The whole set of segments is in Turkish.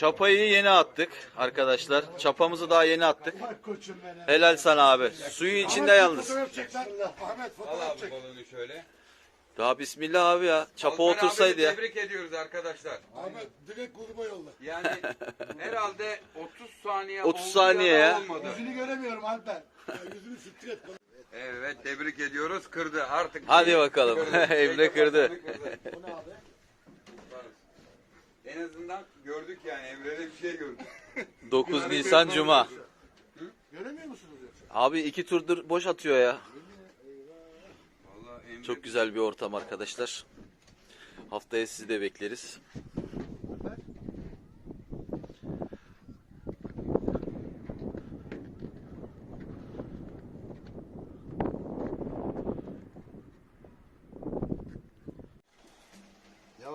Çapayı yeni attık arkadaşlar. Çapamızı daha yeni attık. Helal sana abi. Suyu içinde yalnız. Fotoğraf çek lan. Ahmet Al fotoğraf abi çek. balonu şöyle. Daha bismillah abi ya. Çapa Alper otursaydı ya. Tebrik ediyoruz arkadaşlar. Ahmet direkt gruba yolla. Yani herhalde 30 saniye 30 oldu saniye da ya. Olmadı. Yüzünü göremiyorum Alper. Ya yüzünü siktir et. Evet tebrik ediyoruz. Kırdı artık. Hadi bakalım. Emre kırdı. O ne abi? En azından gördük yani Emre'de bir şey gördük. 9 Nisan Cuma. Göremiyor musunuz yoksa? Abi iki turdur boş atıyor ya. Vallahi Emre Çok güzel bir ortam arkadaşlar. Haftaya sizi de bekleriz.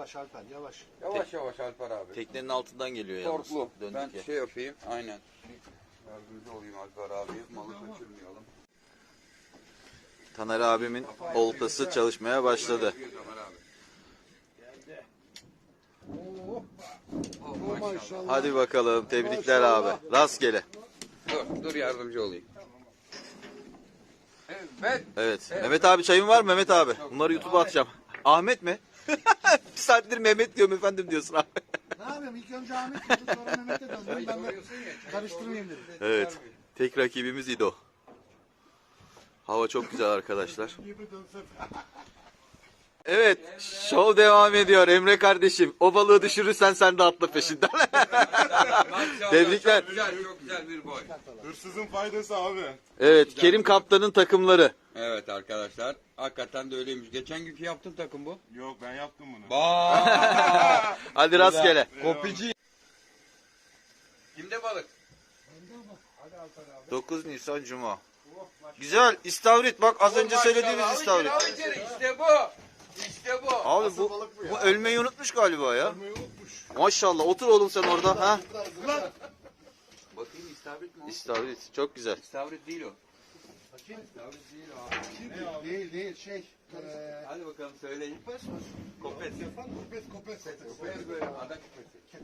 Yavaş Alper yavaş. Yavaş yavaş Alper abi. Teknenin altından geliyor yalnız. Döndük Ben ya. şey yapayım. Aynen. Yardımcı olayım Alper abi. Malı kaçırmayalım. Taner abimin oltası çalışmaya başladı. Oh maşallah. Hadi bakalım. Tebrikler abi. Rastgele. Dur, dur yardımcı olayım. Evet. Evet. Mehmet abi çayın var mı Mehmet abi? Bunları YouTube'a atacağım. Ahmet mi? bir saattir Mehmet diyorum efendim diyorsun abi. Ne yapayım? İlk önce Ahmet dedim sonra Mehmet'e döndüm. Ben de karıştırmayayım dedim. Evet. Tek rakibimiz İdo. Hava çok güzel arkadaşlar. Evet, şov devam ediyor Emre kardeşim. O balığı düşürürsen sen de atla peşinden. Tebrikler. Çok güzel, çok güzel bir boy. Hırsızın faydası abi. evet, Kerim Kaptan'ın takımları. Evet arkadaşlar. Hakikaten de öyleymiş. Geçen günkü yaptığın takım bu. Yok ben yaptım bunu. Baa! Hadi rastgele. Kopici. Kimde balık? 9 Nisan Cuma. Güzel, istavrit bak az önce söylediğimiz istavrit. İşte bu. İşte bu. Abi bu, bu ölmeyi unutmuş galiba ya. Ölmeyi unutmuş. Maşallah otur oğlum sen orada. ha. Bakayım istavrit mi o? İstavrit çok güzel. İstavrit değil o. Bakayım. İstavrit değil o abi. Değil değil şey. Hadi bakalım söyleyin. Kopes. Kopes kopes. Kopes böyle ada kopesi.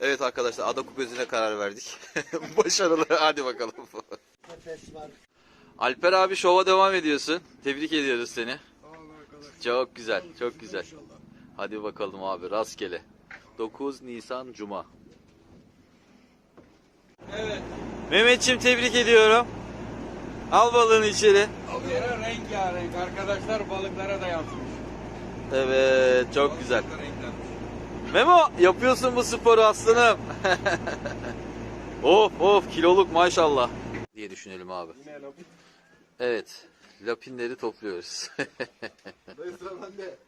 Evet arkadaşlar ada kupesine karar verdik. Başarılı hadi bakalım. Kopes var. Alper abi şova devam ediyorsun. Tebrik ediyoruz seni. Çok güzel, çok güzel. Hadi bakalım abi rastgele. 9 Nisan Cuma. Evet. Mehmetçim tebrik ediyorum. Al balığını içeri. Yere rengarenk arkadaşlar balıklara da yansımış. Evet çok güzel. Balıklar renklenmiş. Memo yapıyorsun bu sporu aslanım. of of kiloluk maşallah. Diye düşünelim abi. Evet. Lapinleri topluyoruz. Dayı sıra bende.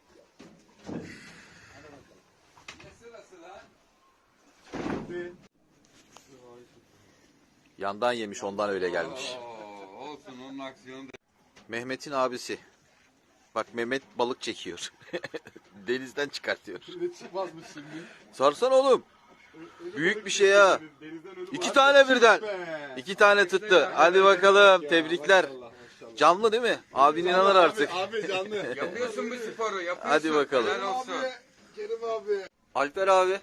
Yandan yemiş ondan öyle gelmiş. Oo, olsun onun aksiyonu da. Mehmet'in abisi. Bak Mehmet balık çekiyor. Denizden çıkartıyor. Ne çıkmazmış şimdi? Sarsan oğlum. Büyük bir şey ya. İki tane birden. İki tane tuttu. Hadi bakalım. Tebrikler. Canlı değil mi? Abin inanır artık. Abi canlı. Yapıyorsun bu sporu yapıyorsun. Hadi bakalım. Helal olsun. Abi. Kerim abi. Alper abi.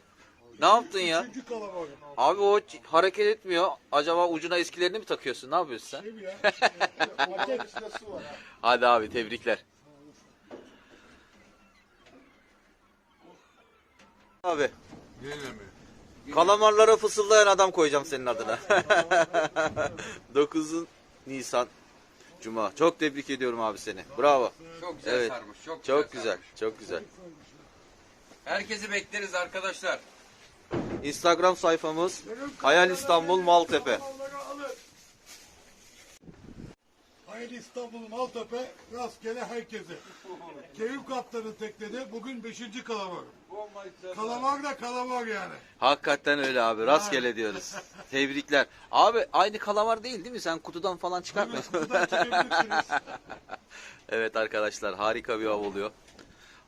Ne yaptın ya? Üçüncü kalabalık. Abi o hareket etmiyor. Acaba ucuna eskilerini mi takıyorsun? Ne yapıyorsun sen? Kim ya? Maçın içinde su var ha. Hadi abi tebrikler. Abi Yine mi? kalamarlara fısıldayan adam koyacağım senin adına. 9 Nisan Cuma. Çok tebrik ediyorum abi seni. Bravo. Çok güzel Evet. sarmış. Çok, Çok güzel. sarmış. Çok güzel. Herkesi bekleriz arkadaşlar. Instagram sayfamız Hayal İstanbul Maltepe. Hayır İstanbul Maltepe rastgele herkese. Keyif kaptanın teknede bugün beşinci kalamar. Kalamar da kalamar yani. Hakikaten öyle abi. Rastgele diyoruz. Tebrikler. Abi aynı kalamar değil değil mi? Sen kutudan falan çıkartmıyorsun. Kutudan çekebilirsiniz. Evet arkadaşlar harika bir av oluyor.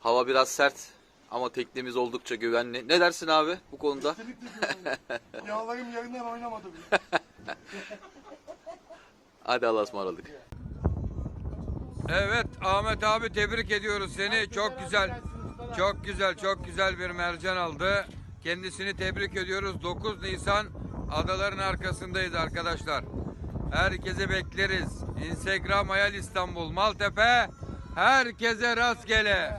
Hava biraz sert ama teknemiz oldukça güvenli. Ne dersin abi bu konuda? Kesinlikle diyorum. Yağlarım yerinden oynamadı bile. Hadi Allah'a ısmarladık. Evet Ahmet abi tebrik ediyoruz seni. Çok güzel. Çok güzel, çok güzel bir mercan aldı. Kendisini tebrik ediyoruz. 9 Nisan adaların arkasındayız arkadaşlar. Herkese bekleriz. Instagram Hayal İstanbul Maltepe. Herkese rastgele.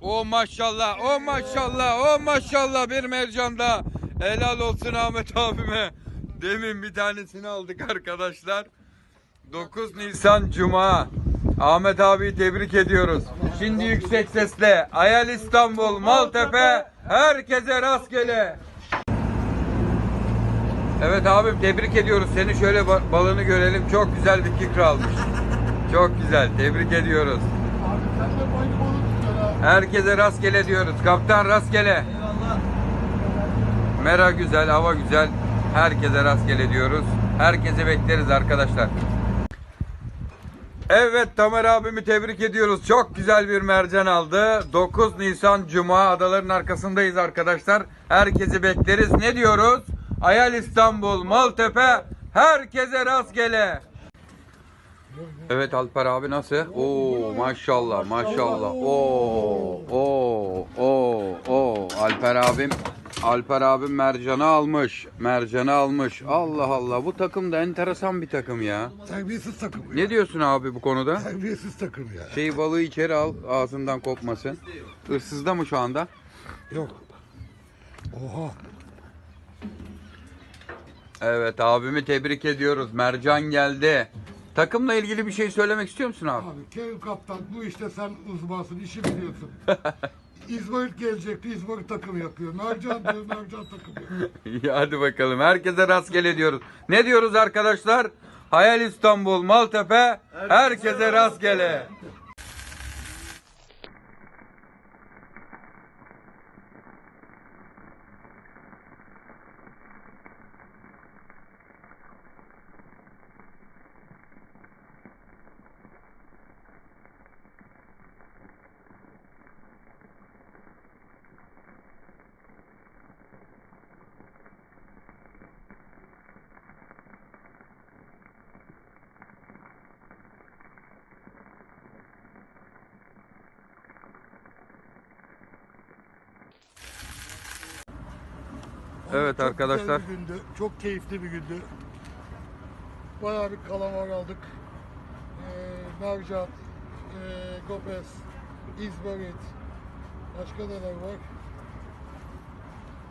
O maşallah, o maşallah, o maşallah bir mercanda. Helal olsun Ahmet abime. Demin bir tanesini aldık arkadaşlar. 9 Nisan Cuma. Ahmet abi tebrik ediyoruz. Şimdi yüksek sesle Hayal İstanbul, Maltepe, herkese rastgele. Evet abim tebrik ediyoruz seni. Şöyle ba- balığını görelim. Çok güzel bir kikra almış. Çok güzel. Tebrik ediyoruz. Herkese rastgele diyoruz. Kaptan rastgele. Mera güzel, hava güzel. Herkese rastgele diyoruz. Herkese bekleriz arkadaşlar. Evet Tamer abimi tebrik ediyoruz. Çok güzel bir mercan aldı. 9 Nisan Cuma adaların arkasındayız arkadaşlar. Herkesi bekleriz. Ne diyoruz? Hayal İstanbul, Maltepe. Herkese rastgele. Evet Alper abi nasıl? Oo maşallah maşallah. Oo oo oo oo Alper abim Alper abim mercanı almış. Mercanı almış. Allah Allah bu takım da enteresan bir takım ya. Terbiyesiz takım. ya. Ne diyorsun abi bu konuda? Terbiyesiz takım ya. Şey balığı içeri al ağzından kopmasın. Issızda mı şu anda? Yok. Oha. Evet abimi tebrik ediyoruz. Mercan geldi. Takımla ilgili bir şey söylemek istiyor musun abi? Abi Kerim Kaptan bu işte sen uzmansın işi biliyorsun. İzmarit gelecekti İzmarit takım yapıyor. Mercan diyor Mercan takım yapıyor. İyi hadi bakalım. Herkese rastgele diyoruz. Ne diyoruz arkadaşlar? Hayal İstanbul, Maltepe. Herkese rastgele. Evet Çok arkadaşlar. güzel bir gündü. Çok keyifli bir gündü. Bayağı bir kalamar aldık. Ee, mercan, ee, gopes, izmarit, başka neler var?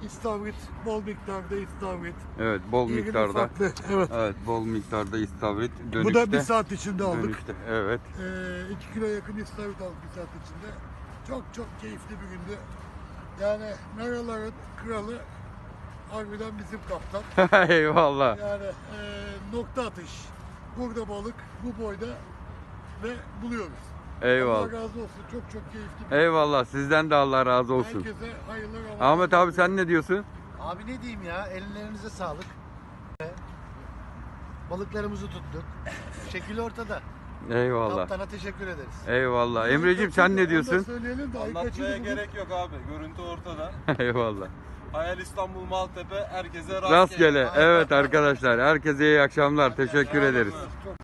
İstavrit, bol miktarda istavrit. Evet bol İrili miktarda. Evet. Evet bol miktarda istavrit. Dönüşte. Bu da bir saat içinde aldık. Dönüşte. Evet. 2 kilo yakın istavrit aldık bir saat içinde. Çok çok keyifli bir gündü. Yani meraların kralı harbiden bizim kaptan. Eyvallah. Yani eee, nokta atış. Burada balık bu boyda ve buluyoruz. Eyvallah. Allah razı olsun. Çok çok keyifli. bir- Eyvallah. Sizden de Allah razı olsun. Herkese hayırlı Ramazan. Ahmet abi sen ne diyorsun? Abi ne diyeyim ya ellerinize sağlık. Balıklarımızı tuttuk. Şekil ortada. Eyvallah. Kaptana teşekkür ederiz. Eyvallah. Emreciğim sen ne diyorsun? söyleyelim de Anlatmaya gerek yok abi. Görüntü ortada. Eyvallah. Hayal İstanbul Maltepe herkese rastgele. Rastgele. Evet arkadaşlar. Herkese iyi akşamlar. Teşekkür ederiz.